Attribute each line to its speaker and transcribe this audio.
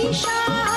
Speaker 1: 金莎